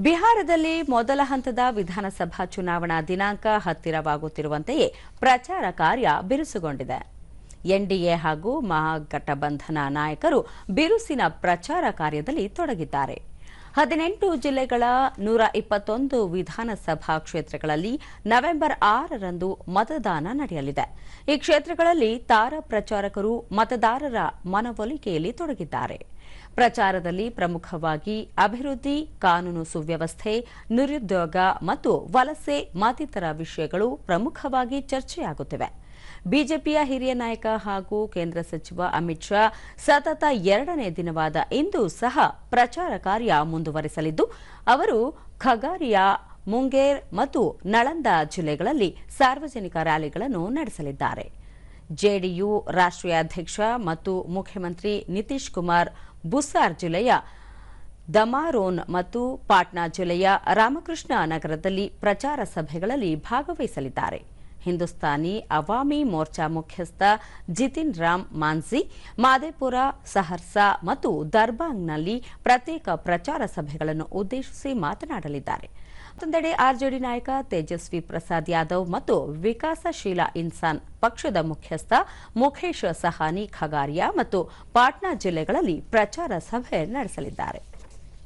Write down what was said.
ಬಿಹಾರದಲ್ಲಿ ಮೊದಲ ಹಂತದ ವಿಧಾನಸಭಾ ಚುನಾವಣಾ ದಿನಾಂಕ ಹತ್ತಿರವಾಗುತ್ತಿರುವಂತೆಯೇ ಪ್ರಚಾರ ಕಾರ್ಯ ಬಿರುಸುಗೊಂಡಿದೆ. ಎನ್ಡಿಎ ಹಾಗೂ ಮಹಾಗಠಬಂಧನ ನಾಯಕರು ಬಿರುಸಿನ ಪ್ರಚಾರ ಕಾರ್ಯದಲ್ಲಿ ತೊಡಗಿದ್ದಾರೆ. ಹದಿನೆಂಟು ಜಿಲ್ಲೆಗಳ ನೂರ ಇಪ್ಪತ್ತೊಂದು ವಿಧಾನಸಭಾ ಕ್ಷೇತ್ರಗಳಲ್ಲಿ ನವೆಂಬರ್ ಆರರಂದು ಮತದಾನ ನಡೆಯಲಿದೆ. ಈ ಕ್ಷೇತ್ರಗಳಲ್ಲಿ ತಾರಾ ಪ್ರಚಾರಕರು, ಮತದಾರರ ಮನವೊಲಿಕೆಯಲ್ಲಿ ತೊಡಗಿದ್ದಾರೆ. ಪ್ರಚಾರದಲ್ಲಿ ಪ್ರಮುಖವಾಗಿ ಅಭಿವೃದ್ಧಿ, ಕಾನೂನು ಸುವ್ಯವಸ್ಥೆ, ನಿರುದ್ಯೋಗ ಮತ್ತು ವಲಸೆ ಮತ್ತಿತರ ವಿಷಯಗಳು ಪ್ರಮುಖವಾಗಿ ಚರ್ಚೆಯಾಗುತ್ತಿವೆ. ಬಿಜೆಪಿಯ ಹಿರಿಯ ನಾಯಕ ಹಾಗೂ ಕೇಂದ್ರ ಸಚಿವ ಅಮಿತ್ ಶಾ ಸತತ ಎರಡನೇ ದಿನವಾದ ಇಂದು ಸಹ ಪ್ರಚಾರ ಕಾರ್ಯ ಮುಂದುವರೆಸಲಿದ್ದು, ಅವರು ಖಗಾರಿಯಾ, ಮುಂಗೇರ್ ಮತ್ತು ನಳಂದ ಜಿಲ್ಲೆಗಳಲ್ಲಿ ಸಾರ್ವಜನಿಕ ರ್ಯಾಲಿಗಳನ್ನು ನಡೆಸಲಿದ್ದಾರೆ. ಜೆಡಿಯು ರಾಷ್ಟ್ರೀಯ ಅಧ್ಯಕ್ಷ ಮತ್ತು ಮುಖ್ಯಮಂತ್ರಿ ನಿತೀಶ್ ಕುಮಾರ್, ಬುಸಾರ್ ಜಿಲ್ಲೆಯ ದಮಾರೋನ್ ಮತ್ತು ಪಾಟ್ನಾ ಜಿಲ್ಲೆಯ ರಾಮಕೃಷ್ಣ ನಗರದಲ್ಲಿ ಪ್ರಚಾರ ಸಭೆಗಳಲ್ಲಿ ಭಾಗವಹಿಸಲಿದ್ದಾರೆ. ಹಿಂದೂಸ್ತಾನಿ ಅವಾಮಿ ಮೋರ್ಚಾ ಮುಖ್ಯಸ್ಥ ಜಿತಿನ್ ರಾಮ್ ಮಾನ್ಸಿ, ಮಾದೇಪುರ, ಸಹರ್ಸಾ ಮತ್ತು ದರ್ಬಾಂಗ್ನಲ್ಲಿ ಪ್ರತ್ಯೇಕ ಪ್ರಚಾರ ಸಭೆಗಳನ್ನು ಉದ್ದೇಶಿಸಿ ಮಾತನಾಡಲಿದ್ದಾರೆ. ಮತ್ತೊಂದೆಡೆ ಆರ್ಜೆಡಿ ನಾಯಕ ತೇಜಸ್ವಿ ಪ್ರಸಾದ್ ಯಾದವ್ ಮತ್ತು ವಿಕಾಸಶೀಲ ಇನ್ಸಾನ್ ಪಕ್ಷದ ಮುಖ್ಯಸ್ಥ ಮುಖೇಶ್ ಸಹಾನಿ ಖಗಾರಿಯಾ ಮತ್ತು ಪಾಟ್ನಾ ಜಿಲ್ಲೆಗಳಲ್ಲಿ ಪ್ರಚಾರ ಸಭೆ ನಡೆಸಲಿದ್ದಾರೆ.